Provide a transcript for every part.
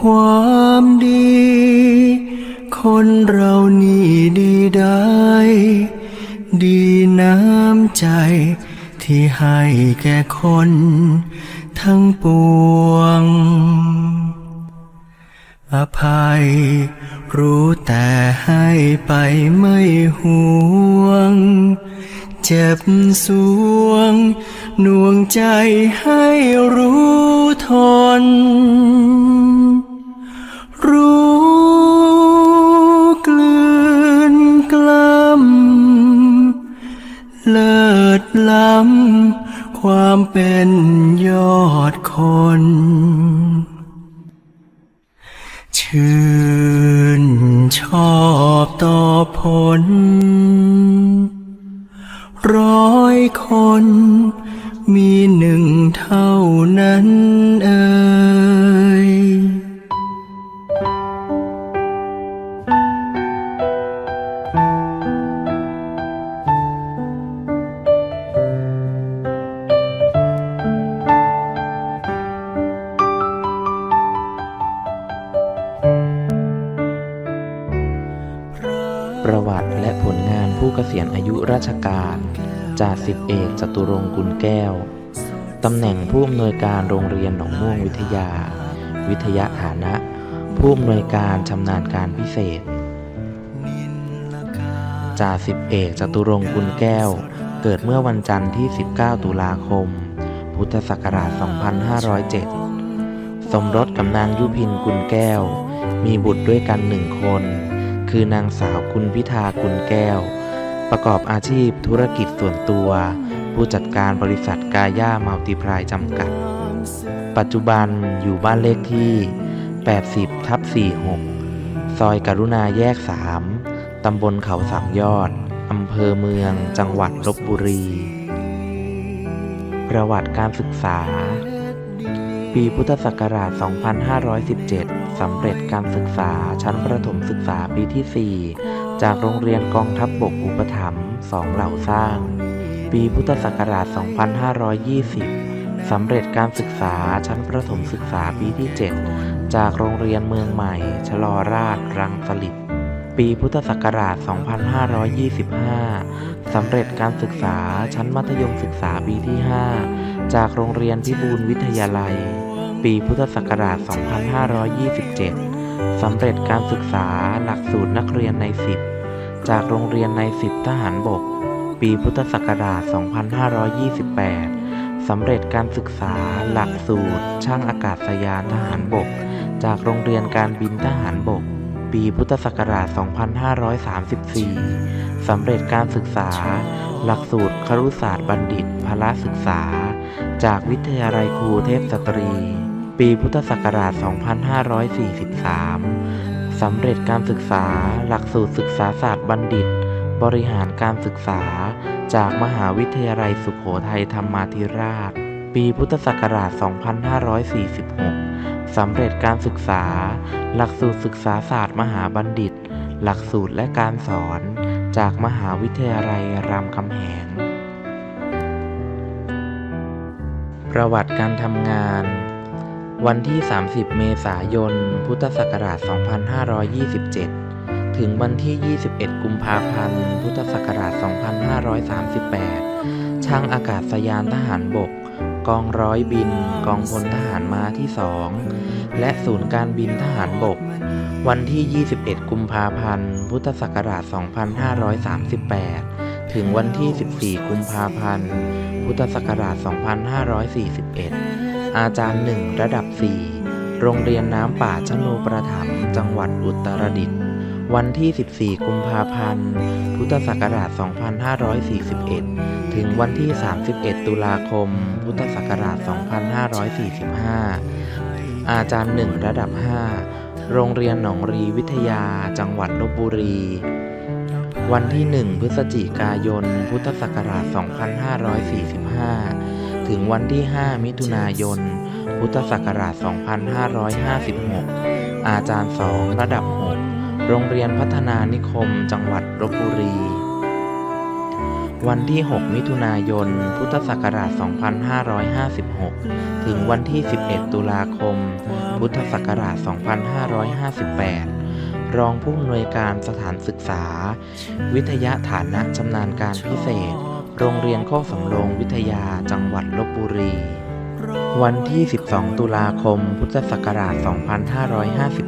ความดี คนเรานี่ดีได้ ดีน้ำใจ ที่ให้แก่คนทั้งปวง อภัย รู้แต่ให้ไปไม่ห่วง เจ็บสวงหน่วงใจให้รู้ทน รู้กลืนกล้ำเลิศล้ำความเป็นยอดคน ษียณอายุราชการจ่าสิบเอกจตุรงค์กุลแก้ว ตำแหน่งผู้อำนวยการโรงเรียนหนองม่วงวิทยา วิทยาฐานะ ผู้อำนวยการชำนาญการพิเศษจ่าสิบเอกจตุรงค์กุลแก้ว เกิดเมื่อวันจันทร์ที่ 19 ตุลาคม พุทธศักราช 2507 สมรสกับนางยุพินกุลแก้ว มีบุตรด้วยกันหนึ่งคน คือนางสาวกุลพิธากุลแก้ว ประกอบอาชีพธุรกิจส่วนตัว ผู้จัดการบริษัทกาย่ามัลติพรายจำกัด ปัจจุบันอยู่บ้านเลขที่ 80ทับ46 ซอยกรุณาแยก 3 ตำบลเขาสามยอด อำเภอเมือง จังหวัดลบบุรี ประวัติการศึกษา ปีพุทธศักราช 2517 สำเร็จการศึกษาชั้นประถมศึกษาปีที่ 4 จากโรงเรียนกองทัพบบกอุปถัมภ์สองเหล่าสร้าง ปีพุทธศักราช 2520 สำเร็จการศึกษาชั้นประถมศึกษาปีที่ 7 จากโรงเรียนเมืองใหม่ ชลอราชรังสลิดปีพุทธศักราช 2525 สำเร็จการศึกษาชั้นมัธยมศึกษาปีที่ 5 จากโรงเรียนพิบูลวิทยาลัย ปีพุทธศักราช 2527 สำเร็จการศึกษาหลักสูตรนักเรียนใน 10 จากโรงเรียนใน 10 ทหารบก ปีพุทธศักราช 2528 สำเร็จการศึกษาหลักสูตร ช่างอากาศยานทหารบก จากโรงเรียนการบินทหารบก ปีพุทธศักราช 2534 สำเร็จการศึกษาหลักสูตรครุศาสตร์บัณฑิตพละศึกษา จากวิทยาลัยครูเทพสตรี ปีพุทธศักราช 2543 สำเร็จการศึกษาหลักสูตรศึกษาศาสตร์บัณฑิต บริหารการศึกษา จากมหาวิทยาลัยสุโขทัยธรรมาธิราช ปีพุทธศักราช 2546 สำเร็จการศึกษา หลักสูตรศึกษาศาสตร์มหาบัณฑิต หลักสูตรและการสอน จากมหาวิทยาลัยรามคำแหง ประวัติการทำงาน วันที่ 30 เมษายน พุทธศักราช 2527 ถึงวันที่ 21 กุมภาพันธ์ พุทธศักราช 2538 ช่างอากาศยานทหารบก กองร้อยบิน กองพลทหารม้าที่ 2 และศูนย์การบินทหารบก วันที่ 21 กุมภาพันธ์ พุทธศักราช 2538 ถึงวันที่ 14 กุมภาพันธ์ พุทธศักราช 2541อาจารย์หนึ่งระดับ 4 โรงเรียนน้ำป่าชโนประถมจังหวัดอุตรดิตถ์ วันที่ 14 กุมภาพันธ์ พุทธศักราช 2541 ถึงวันที่ 31 ตุลาคม พุทธศักราช 2545 อาจารย์หนึ่งระดับ 5 โรงเรียนหนองรีวิทยา จังหวัดลบบุรี วันที่ 1 พฤศจิกายน พุทธศักราช 2545 ถึงวันที่ 5 มิถุนายน พุทธศักราช 2556 อาจารย์2ระดับ 6 โรงเรียนพัฒนานิคม จังหวัดลบบุรี วันที่ 6 มิถุนายน พุทธศักราช 2556 ถึงวันที่ 11 ตุลาคม พุทธศักราช 2558รองผู้อำนวยการสถานศึกษา วิทยาฐานะชำนาญการพิเศษ โรงเรียนโคกสำโรงวิทยาจังหวัดลบบุรี วันที่ 12 ตุลาคม พุทธศักราช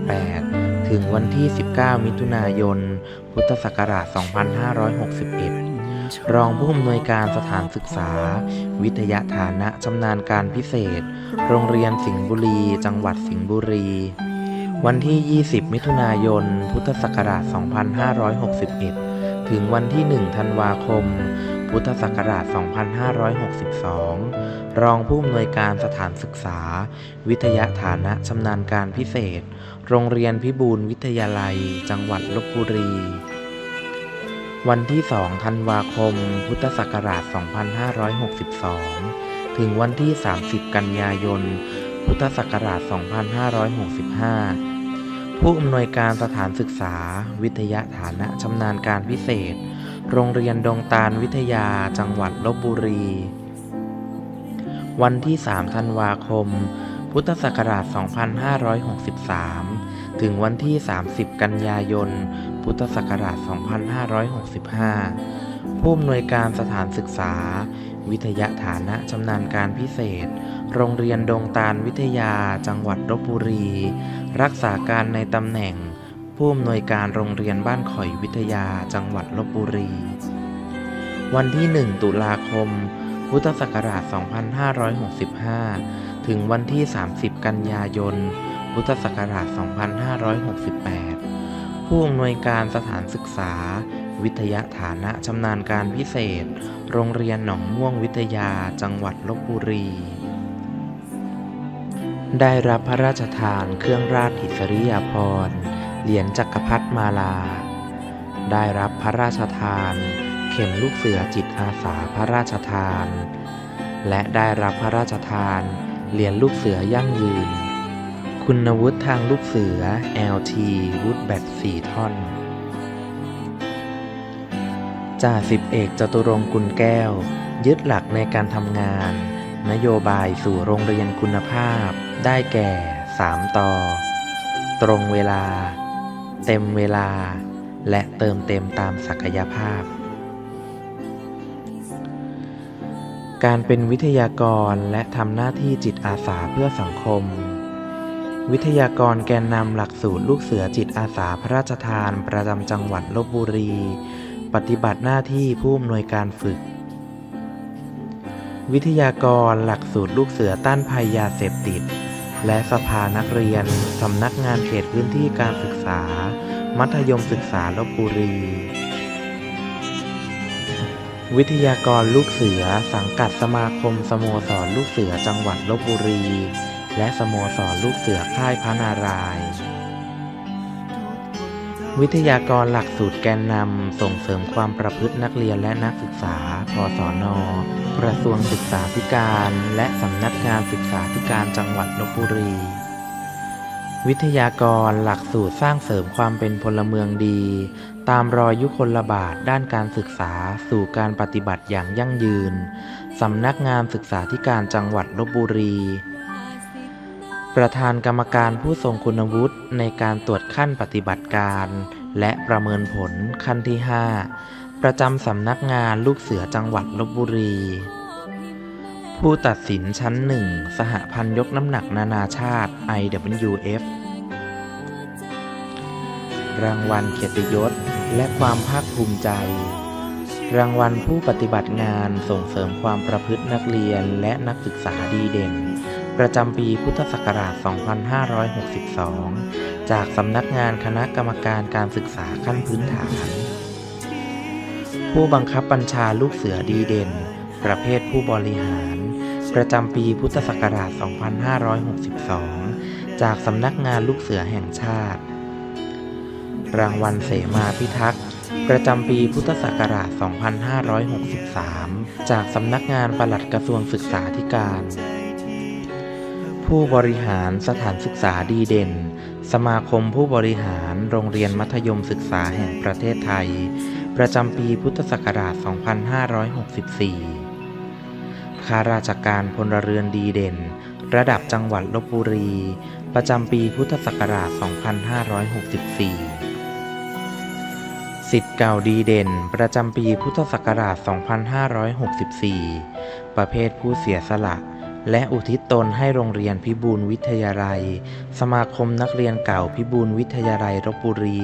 2558 ถึงวันที่ 19 มิถุนายน พุทธศักราช 2561 รองผู้อำนวยการสถานศึกษา วิทยาฐานะชำนาญการพิเศษ โรงเรียนสิงห์บุรี จังหวัดสิงห์บุรี วันที่ 20 มิถุนายน พุทธศักราช 2561 ถึงวันที่ 1 ธันวาคม พุทธศักราช 2562 รองผู้อำนวยการสถานศึกษา วิทยาฐานะชำนาญการพิเศษ โรงเรียนพิบูลวิทยาลัย จังหวัดลบบุรี วันที่ 2 ธันวาคม พุทธศักราช 2562 ถึงวันที่ 30 กันยายน พุทธศักราช 2565 ผู้อำนวยการสถานศึกษา วิทยาฐานะชำนาญการพิเศษ โรงเรียนดงตาลวิทยาจังหวัดลบบุรี วันที่ 3 ธันวาคม พุทธศักราช 2563 ถึงวันที่ 30 กันยายน พุทธศักราช 2565 ผู้อำนวยการสถานศึกษา วิทยาฐานะชำนาญการพิเศษ โรงเรียนดงตาลวิทยาจังหวัดลบบุรี รักษาการในตำแหน่ง ผู้อำนวยการโรงเรียนบ้านข่อยวิทยาจังหวัดลบบุรี วันที่ 1 ตุลาคม พุทธศักราช 2565 ถึงวันที่ 30 กันยายน พุทธศักราช 2568 ผู้อำนวยการสถานศึกษา วิทยาฐานะชำนาญการพิเศษ โรงเรียนหนองม่วงวิทยาจังหวัดลบบุรีได้รับพระราชทานเครื่องราชอิสริยาภรณ์ เหรียญจักรพรรดิมาลา ได้รับพระราชทาน เข็มลูกเสือจิตอาสาพระราชทาน และได้รับพระราชทาน เหรียญลูกเสือยั่งยืน คุณวุฒิทางลูกเสือ LT วุฒแบต4ท่อนจ่าสิบเอกจตุรงค์กุลแก้ว ยึดหลักในการทำงาน นโยบายสู่โรงเรียนคุณภาพ ได้แก่ 3 ต่อ ตรงเวลา เต็มเวลา และเติมเต็มตามศักยภาพ การเป็นวิทยากรและทำหน้าที่จิตอาสาเพื่อสังคม วิทยากรแกนนำหลักสูตรลูกเสือจิตอาสาพระราชทานประจำจังหวัดลบบุรี ปฏิบัติหน้าที่ผู้อำนวยการฝึก วิทยากรหลักสูตรลูกเสือต้านภัยยาเสพติด และสภานักเรียน สำนักงานเขตพื้นที่การศึกษา มัธยมศึกษาลบบุรี วิทยากรลูกเสือสังกัดสมาคมสโมสรลูกเสือจังหวัดลบบุรี และสโมสรลูกเสือค่ายพระนารายณ์วิทยากรหลักสูตรแกนนำส่งเสริมความประพฤตินักเรียนและนักศึกษาพศน กระทรวงศึกษาธิการ และสำนักงานศึกษาธิการจังหวัดลบบุรี วิทยากรหลักสูตรสร้างเสริมความเป็นพลเมืองดี ตามรอยยุคลบาทด้านการศึกษาสู่การปฏิบัติอย่างยั่งยืน สำนักงานศึกษาธิการจังหวัดลบบุรี ประธานกรรมการผู้ทรงคุณวุฒิในการตรวจขั้นปฏิบัติการ และประเมินผลขั้นที่ 5 ประจำสำนักงานลูกเสือจังหวัดลบบุรี ผู้ตัดสินชั้นหนึ่ง สหพันธ์ยกน้ำหนักนานาชาติ IWF รางวัลเกียรติยศ และความภาคภูมิใจ รางวัลผู้ปฏิบัติงานส่งเสริมความประพฤตินักเรียนและนักศึกษาดีเด่น ประจำปีพุทธศักราช 2562 จากสำนักงานคณะกรรมการการศึกษาขั้นพื้นฐาน ผู้บังคับบัญชาลูกเสือดีเด่น ประเภทผู้บริหาร ประจำปีพุทธศักราช 2562 จากสำนักงานลูกเสือแห่งชาติ รางวัลเสมาพิทักษ์ประจำปีพุทธศักราช 2563 จากสำนักงานปลัดกระทรวงศึกษาธิการ ผู้บริหารสถานศึกษาดีเด่น สมาคมผู้บริหารโรงเรียนมัธยมศึกษาแห่งประเทศไทย ประจำปีพุทธศักราช 2564 ข้าราชการพลเรือนดีเด่น ระดับจังหวัดลบบุรี ประจำปีพุทธศักราช 2564 สิทธิ์เก่าดีเด่น ประจำปีพุทธศักราช 2564 ประเภทผู้เสียสละและอุทิศตนให้โรงเรียนพิบูลวิทยาลัย สมาคมนักเรียนเก่าพิบูลวิทยาลัยลบบุรี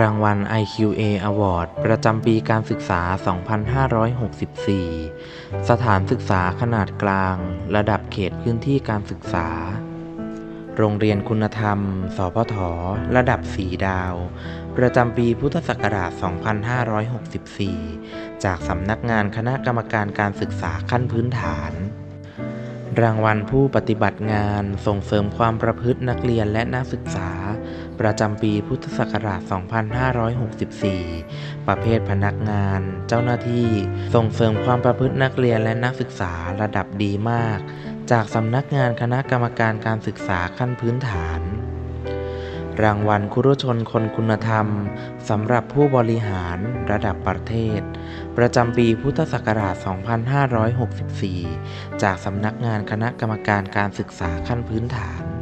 รางวัล IQA Award ประจำปีการศึกษา 2564 สถานศึกษาขนาดกลาง ระดับเขตพื้นที่การศึกษา โรงเรียนคุณธรรม สพท ระดับ 4 ดาว ประจำปีพุทธศักราช 2564 จากสำนักงานคณะกรรมการการศึกษาขั้นพื้นฐานรางวัลผู้ปฏิบัติงานส่งเสริมความประพฤตินักเรียนและนักศึกษา ประจำปีพุทธศักราช 2564 ประเภทพนักงาน เจ้าหน้าที่ ส่งเสริมความประพฤตินักเรียนและนักศึกษาระดับดีมาก จากสำนักงานคณะกรรมการการศึกษาขั้นพื้นฐาน รางวัลคุรุชนคนคุณธรรมสำหรับผู้บริหารระดับประเทศ ประจำปีพุทธศักราช 2564 จากสำนักงานคณะกรรมการการศึกษาขั้นพื้นฐาน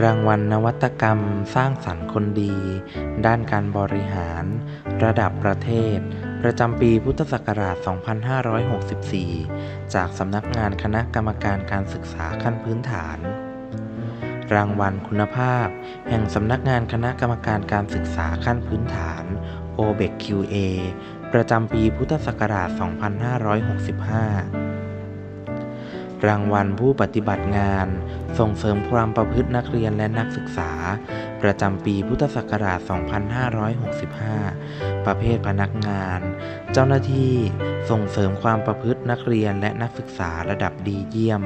รางวัลนวัตกรรมสร้างสรรค์คนดี ด้านการบริหาร ระดับประเทศ ประจำปีพุทธศักราช 2564 จากสำนักงานคณะกรรมการการศึกษาขั้นพื้นฐาน รางวัลคุณภาพ แห่งสำนักงานคณะกรรมการการศึกษาขั้นพื้นฐาน OBEQA ประจำปีพุทธศักราช 2565 รางวัลผู้ปฏิบัติงาน ส่งเสริมความประพฤตินักเรียนและนักศึกษา ประจำปีพุทธศักราช 2565 ประเภทพนักงาน เจ้าหน้าที่ส่งเสริมความประพฤตินักเรียนและนักศึกษาระดับดีเยี่ยม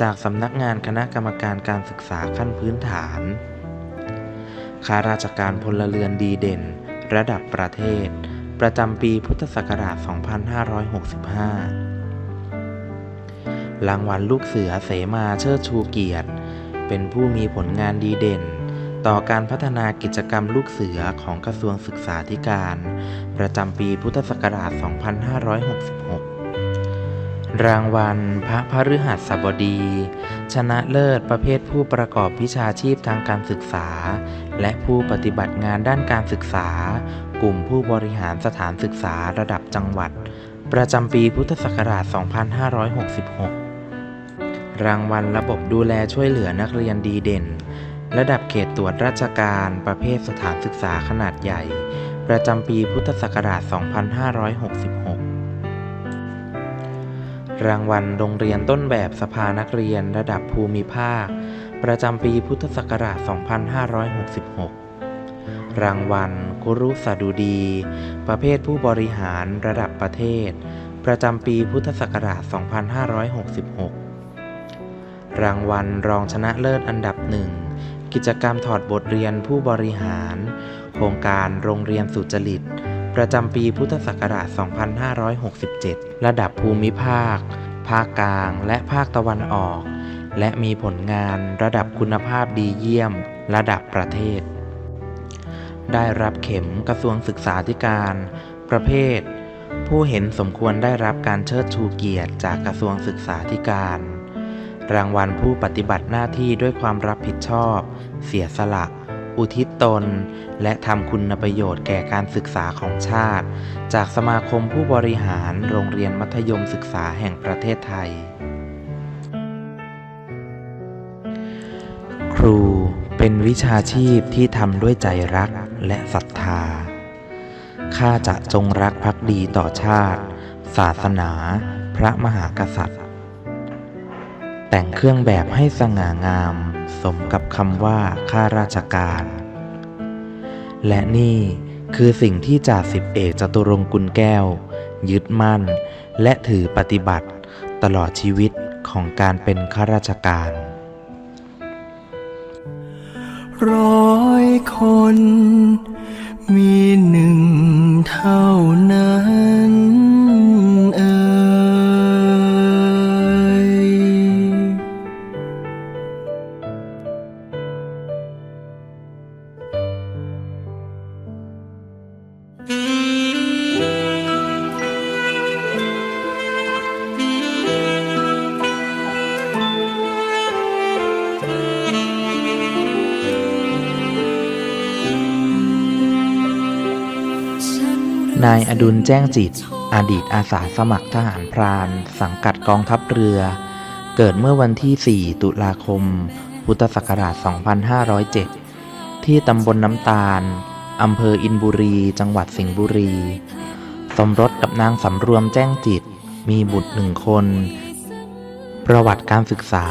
จากสำนักงานคณะกรรมการการศึกษาขั้นพื้นฐานข้าราชการพลเรือนดีเด่น ระดับประเทศ ประจำปีพุทธศักราช 2565 รางวัลลูกเสือเสมาเชิดชูเกียรติ เป็นผู้มีผลงานดีเด่น ต่อการพัฒนากิจกรรมลูกเสือของกระทรวงศึกษาธิการ ประจำปีพุทธศักราช 2566 รางวัลพระพฤหัสบดี ชนะเลิศประเภทผู้ประกอบวิชาชีพทางการศึกษา และผู้ปฏิบัติงานด้านการศึกษา กลุ่มผู้บริหารสถานศึกษาระดับจังหวัดประจำปีพุทธศักราช 2566 รางวัลระบบดูแลช่วยเหลือนักเรียนดีเด่น ระดับเขตตรวจราชการประเภทสถานศึกษาขนาดใหญ่ ประจำปีพุทธศักราช 2566 รางวัลโรงเรียนต้นแบบสภานักเรียนระดับภูมิภาค ประจำปีพุทธศักราช 2566 รางวัลคุรุสดุดี ประเภทผู้บริหารระดับประเทศ ประจำปีพุทธศักราช 2566 รางวัลรองชนะเลิศอันดับหนึ่ง กิจกรรมถอดบทเรียนผู้บริหาร โครงการโรงเรียนสุจริต ประจำปีพุทธศักราช 2567 ระดับภูมิภาค ภาคกลาง และภาคตะวันออก และมีผลงานระดับคุณภาพดีเยี่ยม ระดับประเทศ ได้รับเข็มกระทรวงศึกษาธิการ ประเภท ผู้เห็นสมควรได้รับการเชิดชูเกียรติจากกระทรวงศึกษาธิการ รางวัลผู้ปฏิบัติหน้าที่ด้วยความรับผิดชอบ เสียสละ อุทิศตน และทำคุณประโยชน์แก่การศึกษาของชาติ จากสมาคมผู้บริหารโรงเรียนมัธยมศึกษาแห่งประเทศไทย ครูเป็นวิชาชีพที่ทำด้วยใจรักและศรัทธา ข้าจะจงรักภักดีต่อชาติ ศาสนา พระมหากษัตริย์ แต่งเครื่องแบบให้สง่างาม สมกับคำว่าข้าราชการ และนี่คือสิ่งที่จ่าสิบเอกจตุรงค์กุลแก้ว ยึดมั่น และถือปฏิบัติตลอดชีวิตของการเป็นข้าราชการ ร้อยคน มีหนึ่งเท่านั้นายอดุลแจ้งจิต อดีตอาสาสมัครทหารพราน สังกัดกองทัพเรือ เกิดเมื่อวันที่ 4 ตุลาคม พุทธศักราช 2507 ที่ตำบลน้ำตาล อำเภออินบุรี จังหวัดสิงห์บุรี สมรสกับนางสำรวมแจ้งจิต มีบุตรหนึ่งคน ประวัติการศึกษา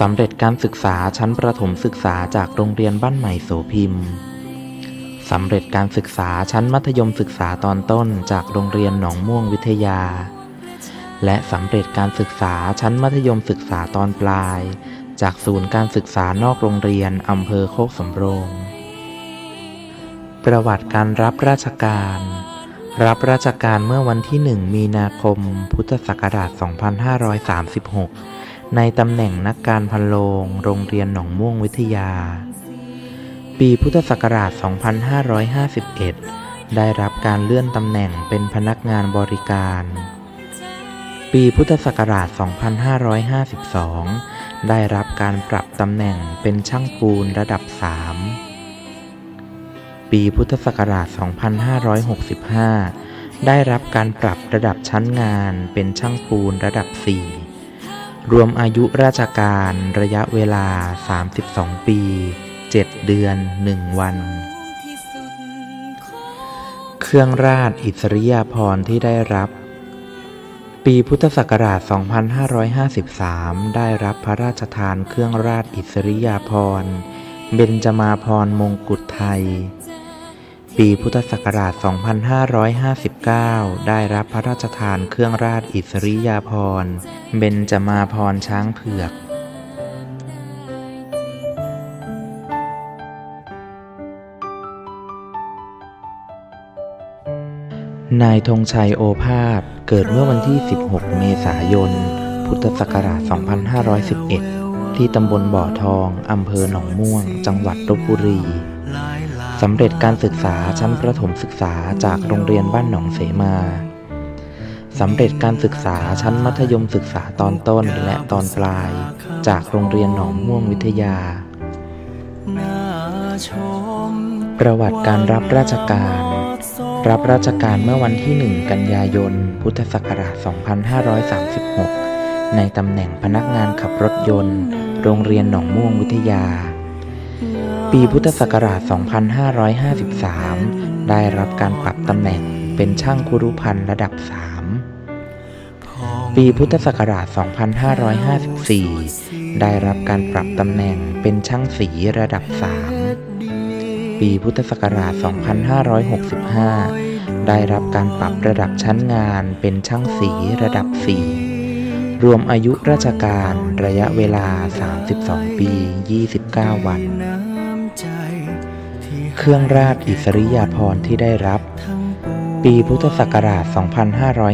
สำเร็จการศึกษาชั้นประถมศึกษาจากโรงเรียนบ้านใหม่โสพิมพ์ สำเร็จการศึกษาชั้นมัธยมศึกษาตอนต้นจากโรงเรียนหนองม่วงวิทยา และสำเร็จการศึกษาชั้นมัธยมศึกษาตอนปลาย จากศูนย์การศึกษานอกโรงเรียนอำเภอโคกสำโรง ประวัติการรับราชการ รับราชการเมื่อวันที่ 1 มีนาคม พุทธศักราช 2536 ในตำแหน่งนักการพันโรง โรงเรียนหนองม่วงวิทยา ปีพุทธศักราช 2551 ได้รับการเลื่อนตำแหน่งเป็นพนักงานบริการ ปีพุทธศักราช 2552 ได้รับการปรับตำแหน่งเป็นช่างปูนระดับ 3 ปีพุทธศักราช 2565 ได้รับการปรับระดับชั้นงานเป็นช่างปูนระดับ 4 รวมอายุราชการระยะเวลา 32 ปี 7เดือน1วัน เครื่องราชอิสริยาภรณ์ที่ได้รับ ปีพุทธศักราช 2553 ได้รับพระราชทานเครื่องราชอิสริยาภรณ์เบญจมาภรณ์มงกุฎไทย ปีพุทธศักราช 2559 ได้รับพระราชทานเครื่องราชอิสริยาภรณ์เบญจมาภรณ์ช้างเผือก นายธงชัยโอภาส เกิดเมื่อวันที่ 16 เมษายน พุทธศักราช 2511 ที่ตำบลบ่อทอง อำเภอหนองม่วง จังหวัดลบบุรี สำเร็จการศึกษาชั้นประถมศึกษาจากโรงเรียนบ้านหนองเสมา สำเร็จการศึกษาชั้นมัธยมศึกษาตอนต้นและตอนปลาย จากโรงเรียนหนองม่วงวิทยา ประวัติการรับราชการ รับราชการเมื่อวันที่ 1 กันยายน พุทธศักราช 2536 ในตำแหน่งพนักงานขับรถยนต์ โรงเรียนหนองม่วงวิทยา ปีพุทธศักราช 2553 ได้รับการปรับตำแหน่งเป็นช่างคุรุพันธ์ระดับ 3 ปีพุทธศักราช 2554 ได้รับการปรับตำแหน่งเป็นช่างสีระดับ 3 ปีพุทธศักราช 2565 ได้รับการปรับระดับชั้นงานเป็นช่างสีระดับ 4 รวมอายุราชการระยะเวลา 32 ปี 29 วัน เครื่องราชอิสริยาภรณ์ที่ได้รับ ปีพุทธศักราช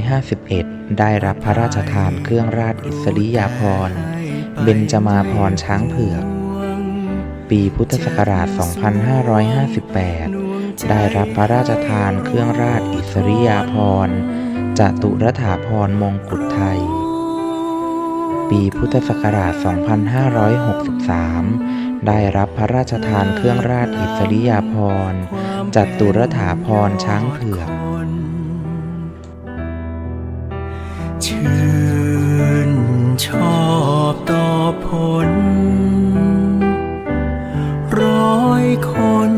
2551 ได้รับพระราชทานเครื่องราชอิสริยาภรณ์เบญจมาภรณ์ช้างเผือก ปีพุทธศักราช 2558 ได้รับพระราชทานเครื่องราชอิสริยาภรณ์จตุรถาภรณ์มงกุฎไทย ปีพุทธศักราช 2563 ได้รับพระราชทานเครื่องราชอิสริยาภรณ์จตุรถาภรณ์ช้างเผือกชื่นชอบต่อผล คน